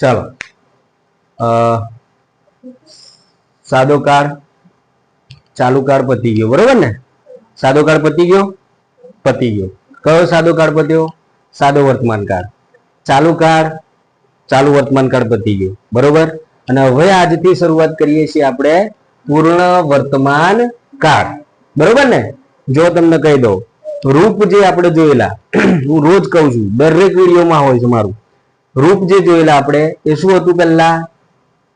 ચાલો. સાદો કાળ ચાલુ કાળ પતી ગયો. બરોબર ને? સાદો કાળ પતી ગયો? પતી ગયો. કયો સાદો કાળ પત્યો? સાદો વર્તમાન કાર. ચાલુ કાળ ચાલુ વર્તમાન કાળ પતી ગયો. બરોબર? અને હવે આજથી શરૂઆત કરીએ છીએ આપણે પૂર્ણ વર્તમાન કાળ બરોબર ને? જો તમને કહી દઉં, રૂપ જે આપણે જોયેલા, હું રોજ કહું છું, દરેક વિડીયોમાં હોય છે મારું. રૂપ જે જોયેલા આપણે, એ શું હતું પહેલા?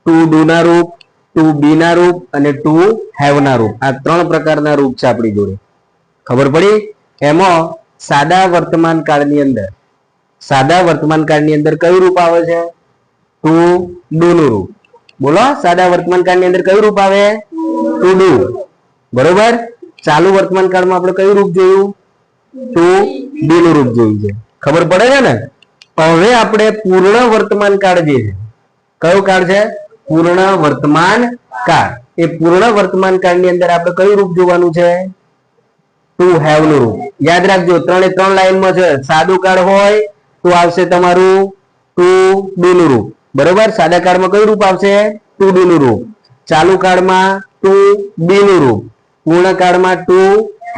ટુ ડુ ના રૂપ, ટુ બી ના રૂપ અને ટુ હેવ ના રૂપ. આ ત્રણ પ્રકારના રૂપ છે આપણી જોડે. ખબર પડી? એમાં સાદા વર્તમાન કાળની અંદર, સાદા વર્તમાન કાળની અંદર કયું રૂપ આવે છે? ટુ ડુ નું રૂપ. બોલો, સાદા વર્તમાન કાળની અંદર કયું રૂપ આવે? To do. બરોબર? ચાલુ વર્તમાન કાળમાં આપણે કયું રૂપ જોયું? ટુ બી નું રૂપ જોયું છે. ખબર પડે છે ને? હવે આપણે પૂર્ણ વર્તમાન કાળ જે છે, કયો કાળ છે? પૂર્ણ વર્તમાન કાળ. એ પૂર્ણ વર્તમાન કાળની અંદર આપણે કયું રૂપ જોવાનું છે? ટુ હેવનું રૂપ. યાદ રાખજો, ત્રણે ત્રણ લાઈનમાં છે. સાદું કાળ હોય તો આવશે તમારું ટુ ડુ નું રૂપ. બરોબર? સાદા કાળમાં કયું રૂપ આવશે? ટુ ડુ નું રૂપ. ચાલુ કાળમાં ટુ બી નું રૂપ. પૂર્ણ કાળમાં ટુ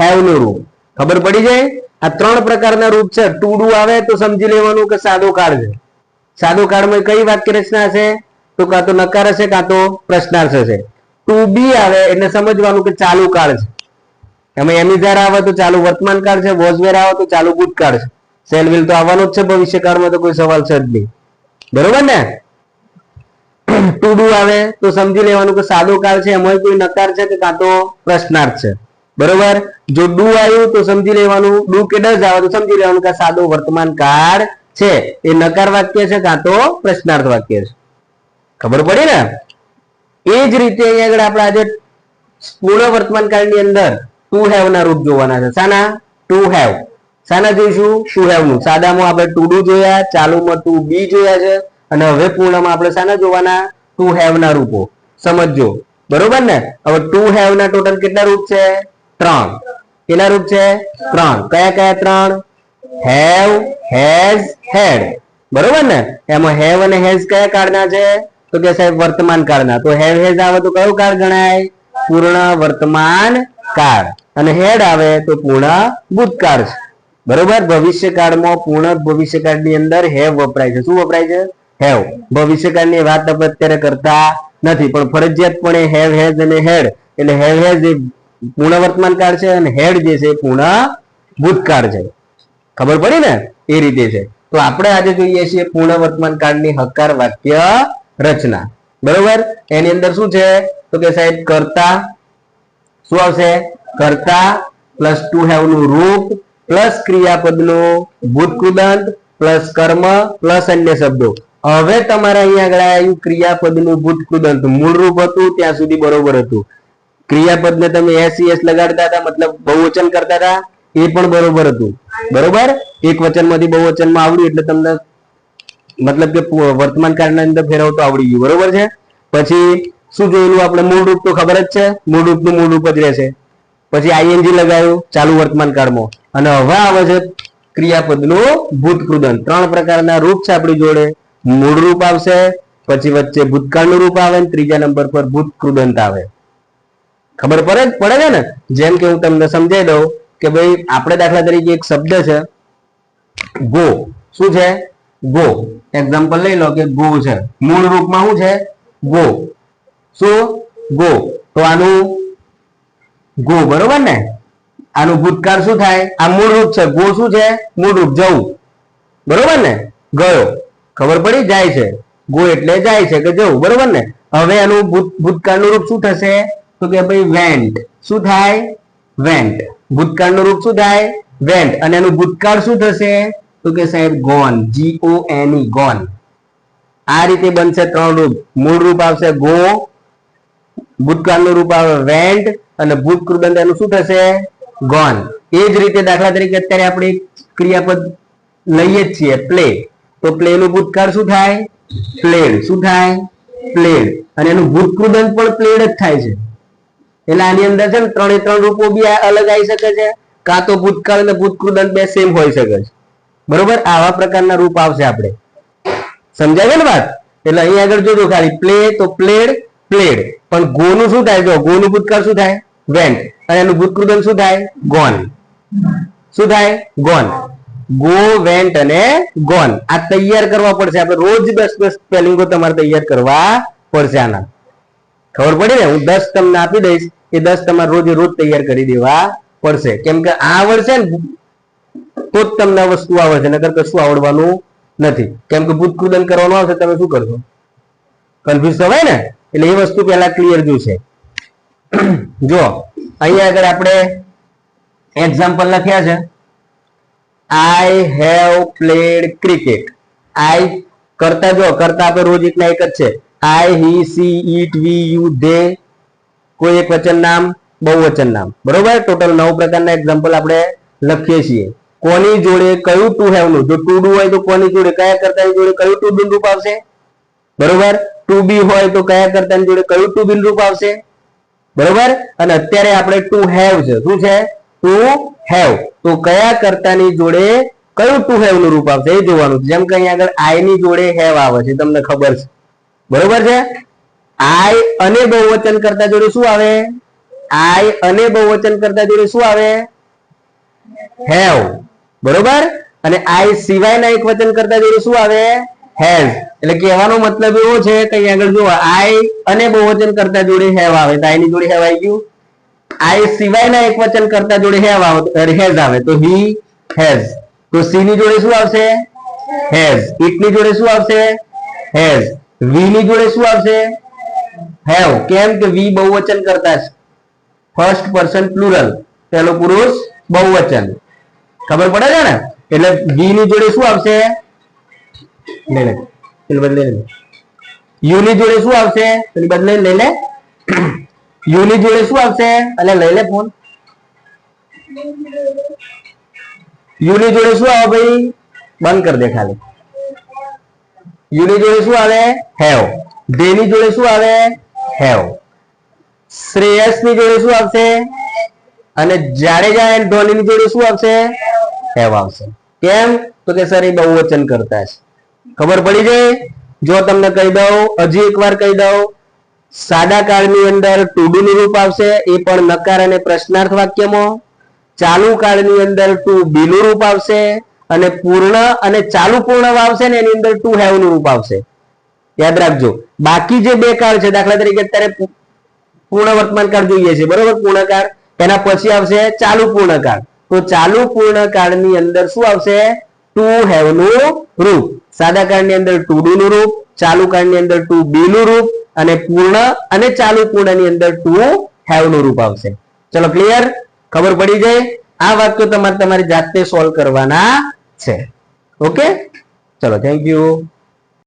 હેવનું રૂપ. ખબર પડી જાય? આ ત્રણ પ્રકારના રૂપ છે. ટુડુ આવે તો સમજી લેવાનું કે સાદો કાળ છે. સાદો કાળમાં કઈ વાક્ય રચના હશે તો કાં તો નકાર હશે, કાં તો પ્રશ્નાર્થ હશે. ટુ બી આવે એટલે સમજવાનું કે ચાલુ કાળ છે. એમાં એમિઝાર આવે તો ચાલુ વર્તમાન કાળ છે વોઝવેર આવે તો ચાલુ ભૂતકાળ છે. સેલવિલ તો આવવાનો જ છે, ભવિષ્યકાળમાં તો કોઈ સવાલ છે જ નહીં. બરોબર ને? ટુ આવે તો સમજી લેવાનું કે સાદો કાળ છે એમાં કોઈ નકાર છે કે કાં તો પ્રશ્નાર્થ છે. બરોબર? જો ડુ આવ્યું તો સમજી લેવાનું. ડુ કે ડઝ આવે તો સમજી લેવાનું કે સાદો વર્તમાન કાળ છે. એ નકાર વાક્ય છે કાં તો પ્રશ્નાર્થ વાક્ય છે. ખબર પડી ને? એ જ રીતે અહીંયા આગળ આપણે આજે પૂર્ણ વર્તમાન કાળની અંદર ટુ હેવ ના રૂપ જોવાના છે. સાના ટુ હેવ સાના જોઈશું? ટુ હેવનું. સાદામાં આપણે ટુ ડુ જોયા, ચાલુમાં ટુ બી જોયા છે. અને હવે પૂર્ણમાં આપણે સાના જોવાના? ટુ હેવ ના રૂપો. સમજો બરોબર ને? હવે ટુ હેવ ના ટોટલ કેટલા રૂપ છે? ત્રણ. કેટલા રૂપ છે? ત્રણ. કયા કયા ત્રણ? હેવ હેઝ હેડ બરોબર ને? એમાં હેવ અને હેઝ કયા કાળના છે? તો કે સાહેબ વર્તમાન કાળના. તો હેવ હેઝ આવે તો કયો કાળ ગણાય? પૂર્ણ વર્તમાન કાળ. અને હેડ આવે તો પૂર્ણ ભૂતકાળ છે. બરોબર? ભવિષ્યકાળમાં પૂર્ણ ભવિષ્યકાળની અંદર હેવ વપરાય છે. શું વપરાય છે? હેવ ભવિષ્યકાળની વાત આપણે અત્યારે કરતા નથી. પણ ફરજિયાતપણે હેવ હેઝ અને હેડ એટલે હેવ હેઝ એ પૂર્ણ વર્તમાન કાળ છે અને હેડ જે છે પૂર્ણ ભૂતકાળ છે. ખબર પડી ને? એ રીતે છે. તો આપણે આજે જોઈએ છીએ પૂર્ણ વર્તમાન કાળની હકાર વાક્ય રચના. બરોબર? એની અંદર શું છે? તો કે સાહેબ, કરતા શું આવશે? કરતા પ્લસ ટુ હેવનું રૂપ પ્લસ ક્રિયાપદનું ભૂતકૃદંત પ્લસ કર્મ પ્લસ અન્ય શબ્દો. હવે તમારે અહીંયા આગળ આવ્યું ક્રિયાપદનું ભૂતકૃદંત મૂળ રૂપ હતું, ત્યાં સુધી બરોબર હતું. ક્રિયાપદને તમે એસ એસ લગાડતા હતા, મતલબ બહુવચન કરતા હતા, એ પણ બરોબર હતું. બરોબર? એક વચનમાંથી બહુવચનમાં આવડ્યું એટલે તમને મતલબ કે વર્તમાન કાળના અંદર ફેરવતો આવડી ગયું. બરોબર છે? પછી શું જોયેલું આપણે? મૂળ રૂપ તો ખબર જ છે? મૂળ રૂપનું મૂળ રૂપ જ રહેશે. પછી આઈએનજી લગાવ્યું ચાલુ વર્તમાન કાળમાં. અને હવે આવે છે ક્રિયાપદનું ભૂતકૃદન. ત્રણ પ્રકારના રૂપ છે આપણી જોડે. મૂળ રૂપ આવશે, પછી વચ્ચે ભૂતકાળનું રૂપ આવે ત્રીજા નંબર પર ભૂતકૃદંત આવે. ખબર પડે પડે છે ને? જેમ કે હું તમને સમજાવી દઉં કે ભાઈ આપણે દાખલા તરીકે એક શબ્દ છે, ગો. શું છે? ગો. એક્ઝામ્પલ લઈ લો કે ગો છે. મૂળ રૂપમાં શું છે? ગો. શું? ગો. તો આનું ગો, બરોબર ને? આનું ભૂતકાળ શું થાય? આ મૂળ રૂપ છે. ગો શું છે? મૂળ રૂપ. જવું. બરોબર ને? ગયો. ખબર પડી? જાય છે. ગો એટલે જાય છે કે જવું. બરોબર ને? હવે આનું ભૂતકાળનું રૂપ શું થશે? તો કે ભાઈ વેન્ટ. શું થાય? વેન્ટ. ભૂતકાળનું રૂપ શું થાય? વેન્ટ. અને એનું ભૂતકાળ શું થશે? તો કે સાહેબ, gone. G O N E gone. આ રીતે બનશે ત્રણ રૂપ. મૂળ રૂપ આવશે ગો, ભૂતકાળનું રૂપ આવે વેન્ટ, અને ભૂતકૃદંત એનું શું થશે? ગોન. એ જ રીતે દાખલા તરીકે અત્યારે આપણે ક્રિયાપદ લઈએ જ છીએ, પ્લે. તો પ્લે નું ભૂતકાળ શું થાય? પ્લેડ. શું થાય? પ્લેડ. અને એનું ભૂતકૃદંત પણ પ્લેડ જ થાય છે. એટલે આની અંદર છે ને ત્રણે ત્રણ રૂપો બી અલગ આવી શકે છે. કાં તો ભૂતકાળ અને ભૂતકૃદંત બે સેમ હોઈ શકે છે. બરોબર? આવા પ્રકારના રૂપ આવશે આપણે. સમજાય ને વાત? એટલે અહીં આગળ જોજો ખાલી, પ્લે તો પ્લેડ પ્લેડ. પણ ગો નું શું થાય? જો ગો નું ભૂતકાળ શું થાય? વેન્ટ. અને એનું ભૂતકૃદન શું થાય? ગોન. શું થાય? ગોન. ગો, વેન્ટ અને ગોન. આ તૈયાર કરવા પડશે. આપણે રોજ દસ દસ સ્પેલિંગો તમારે તૈયાર કરવા પડશે આના. ખબર પડી ને? હું દસ તમને આપી દઈશ. એ દસ તમારે રોજે રોજ તૈયાર કરી દેવા પડશે. કેમ કે આ આવડશે ને તો જ તમને વસ્તુ આવડશે નકર કશું આવડવાનું નથી. કેમ કે ભૂતકુદન કરવાનું આવશે, તમે શું કરશો? કન્ફ્યુઝ થવાય ને? એટલે એ વસ્તુ પહેલા ક્લિયર જોશે જો અહીંયા આગળ આપણે એક્ઝામ્પલ લખ્યા છે. I have played cricket I કરતા જો કરતા આપણે રોજ એકના એક જ છે. I he she it we you they કોઈ એક વચન નામ બહુવચન નામ. બરોબર? ટોટલ નવ પ્રકારના એક્ઝામ્પલ આપણે લખીએ છીએ. કોની જોડે કયું ટુ હેવનું? જો ટુ ડુ હોય તો કોની જોડે, કયા કરતા જોડે કયું ટુ બિન રૂપ આવશે? બરોબર? ટુ બી હોય તો કયા કરતાની જોડે કયું ટુ બિન રૂપ આવશે? બરોબર? અને અત્યારે આપણે ટુ હેવ છે. શું છે? ટુ હેવ તો કયા કરતાની જોડે કયું ટુ હેવનું રૂપ આવશે? એ જોવાનું જેમ કે અહીંયા આગળ આઈ ની જોડે હેવ આવે છે. તમને ખબર છે. બરોબર છે? આય અને બહુવચન કરતા જોડે શું આવે? આય અને બહુવચન કરતા જોડે શું આવે? હેવ. બરોબર? અને આઈ સિવાયના એક વચન કરતા જોડે શું આવે? હેઝ એટલે કહેવાનો મતલબ એવો છે કે અહીં આગળ જુઓ આય અને બહુવચન કરતા જોડે હેવ આવે. તો આયની જોડે હેવ આવી ગયું. આઈ સિવાયના એક વચન કરતા જોડે હેવ આવે હેઝ આવે. તો હી હેઝ. તો સી ની જોડે શું આવશે? હેઝ. ઇટની જોડે શું આવશે? હેઝ. વી ની જોડે શું આવશે? હેવ. કેમ કે વી બહુવચન કરતા ફર્સ્ટ પર્સન પ્લુરલ પેલો પુરુષ બહુવચન. ખબર પડે છે ને? એટલે વી ની જોડે શું આવશે? લે લે. પેલું લે. યુ ની જોડે શું આવશે? પેલી બદલે લઈ લે. યુ ની જોડે શું આવશે? એટલે લઈ લે ફોન. યુ ની જોડે શું આવે ભાઈ? બંધ કરી દે ખાલી. યુ ની જોડે શું આવે? હેવ ધે જોડે શું આવે? હેવ શ્રેયસની જોડે શું આવશે? અને જાડેજા એન્ડ ધોની ની જોડે શું આવશે? હેવ આવશે. કેમ? તો કે સર, એ બહુવચન કરતા છે ખબર પડી જાય જો તમને કહી દઉં, હજી એકવાર કહી દઉં. સાદા કાળની અંદર ટુ નું રૂપ આવશે, એ પણ નકાર અને પ્રશ્નાર્થ વાક્યમાં. ચાલુ કાળની અંદર ટુ બીનું રૂપ આવશે. અને પૂર્ણ અને ચાલુ પૂર્ણ આવશે ને એની અંદર ટુ હેવનું રૂપ આવશે. યાદ રાખજો. બાકી જે બે કાળ છે, દાખલા તરીકે અત્યારે પૂર્ણ વર્તમાન કાળ જોઈએ છે. બરોબર? પૂર્ણકાળ એના પછી આવશે ચાલુ પૂર્ણ કાળ. તો ચાલુ પૂર્ણ કાળની અંદર શું આવશે? ટુ હેવનું રૂપ. સાદા કાળની અંદર ટુ ડુ નું રૂપ, ચાલુ કાળની અંદર ટુ બી નું રૂપ અને પૂર્ણ અને ચાલુ પૂર્ણની અંદર ટુ હેવનું રૂપ આવશે. ચલો ક્લિયર ખબર પડી જાય આ વાક્યો તમારે તમારી જાતે સોલ્વ કરવાના છે. ઓકે ચલો થેન્ક યુ